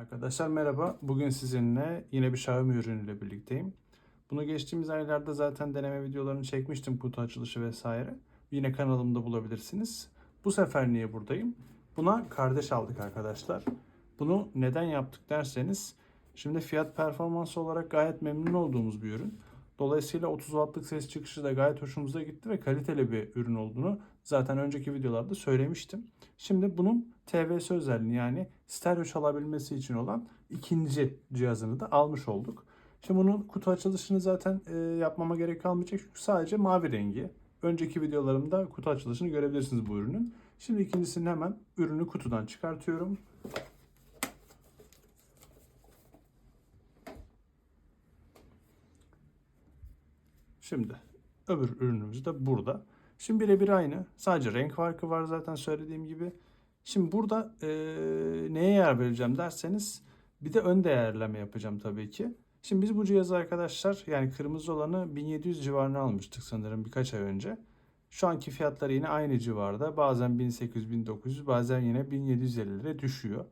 Arkadaşlar merhaba. Bugün sizinle yine bir Xiaomi ürünüyle birlikteyim. Bunu geçtiğimiz aylarda zaten deneme videolarını çekmiştim kutu açılışı vesaire. Yine kanalımda bulabilirsiniz. Bu sefer niye buradayım? Buna kardeş aldık arkadaşlar. Bunu neden yaptık derseniz şimdi fiyat performans olarak gayet memnun olduğumuz bir ürün. Dolayısıyla 30 wattlık ses çıkışı da gayet hoşumuza gitti ve kaliteli bir ürün olduğunu zaten önceki videolarda söylemiştim. Şimdi bunun TVS özelliğini yani stereo çalabilmesi için olan ikinci cihazını da almış olduk. Şimdi bunun kutu açılışını zaten e, yapmama gerek kalmayacak çünkü sadece mavi rengi. Önceki videolarımda kutu açılışını görebilirsiniz bu ürünün. Şimdi ikincisini hemen ürünü kutudan çıkartıyorum. Şimdi öbür ürünümüz de burada. Şimdi birebir aynı. Sadece renk farkı var zaten söylediğim gibi. Şimdi burada e, neye yer vereceğim derseniz bir de ön değerleme yapacağım tabii ki. Şimdi biz bu cihazı arkadaşlar yani kırmızı olanı 1700 civarına almıştık sanırım birkaç ay önce. Şu anki fiyatları yine aynı civarda. Bazen 1800-1900 bazen yine 1750 lira düşüyor.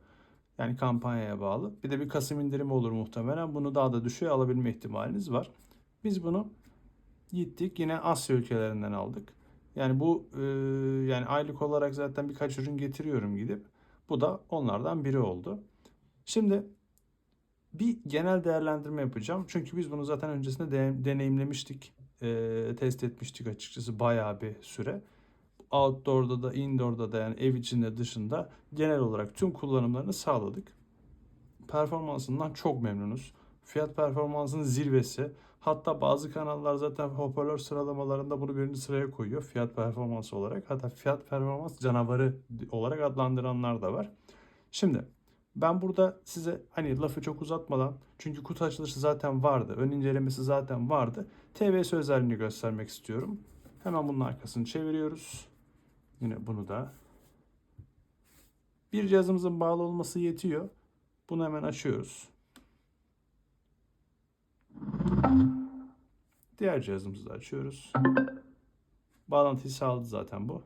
Yani kampanyaya bağlı. Bir de bir Kasım indirimi olur muhtemelen. Bunu daha da düşüğe alabilme ihtimaliniz var. Biz bunu gittik yine Asya ülkelerinden aldık. Yani bu e, yani aylık olarak zaten birkaç ürün getiriyorum gidip. Bu da onlardan biri oldu. Şimdi bir genel değerlendirme yapacağım. Çünkü biz bunu zaten öncesinde de, deneyimlemiştik. E, test etmiştik açıkçası bayağı bir süre. Outdoor'da da indoor'da da yani ev içinde dışında genel olarak tüm kullanımlarını sağladık. Performansından çok memnunuz. Fiyat performansının zirvesi. Hatta bazı kanallar zaten hoparlör sıralamalarında bunu birinci sıraya koyuyor fiyat performansı olarak. Hatta fiyat performans canavarı olarak adlandıranlar da var. Şimdi ben burada size hani lafı çok uzatmadan çünkü kutu açılışı zaten vardı. Ön incelemesi zaten vardı. TVS özelliğini göstermek istiyorum. Hemen bunun arkasını çeviriyoruz. Yine bunu da. Bir cihazımızın bağlı olması yetiyor. Bunu hemen açıyoruz. Diğer cihazımızı da açıyoruz. Bağlantıyı sağladı zaten bu.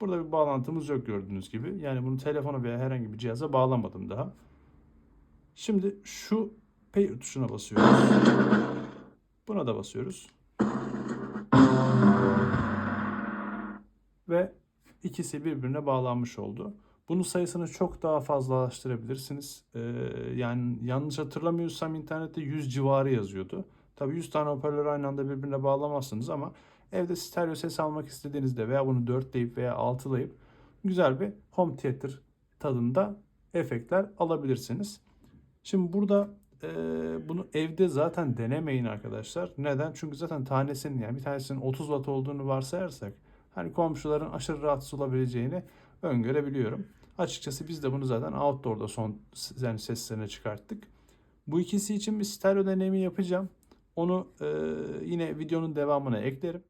Burada bir bağlantımız yok gördüğünüz gibi. Yani bunu telefona veya herhangi bir cihaza bağlamadım daha. Şimdi şu Pair tuşuna basıyoruz. Buna da basıyoruz. Ve ikisi birbirine bağlanmış oldu. Bunun sayısını çok daha fazlalaştırabilirsiniz. Ee, yani yanlış hatırlamıyorsam internette 100 civarı yazıyordu. Tabii 100 tane hoparlör aynı anda birbirine bağlamazsınız ama evde stereo ses almak istediğinizde veya bunu 4'leyip veya 6'layıp güzel bir home theater tadında efektler alabilirsiniz. Şimdi burada e, bunu evde zaten denemeyin arkadaşlar. Neden? Çünkü zaten tanesinin yani bir tanesinin 30 watt olduğunu varsayarsak hani komşuların aşırı rahatsız olabileceğini öngörebiliyorum. Açıkçası biz de bunu zaten outdoor'da son yani seslerine çıkarttık. Bu ikisi için bir stereo deneyimi yapacağım. Onu e, yine videonun devamına eklerim.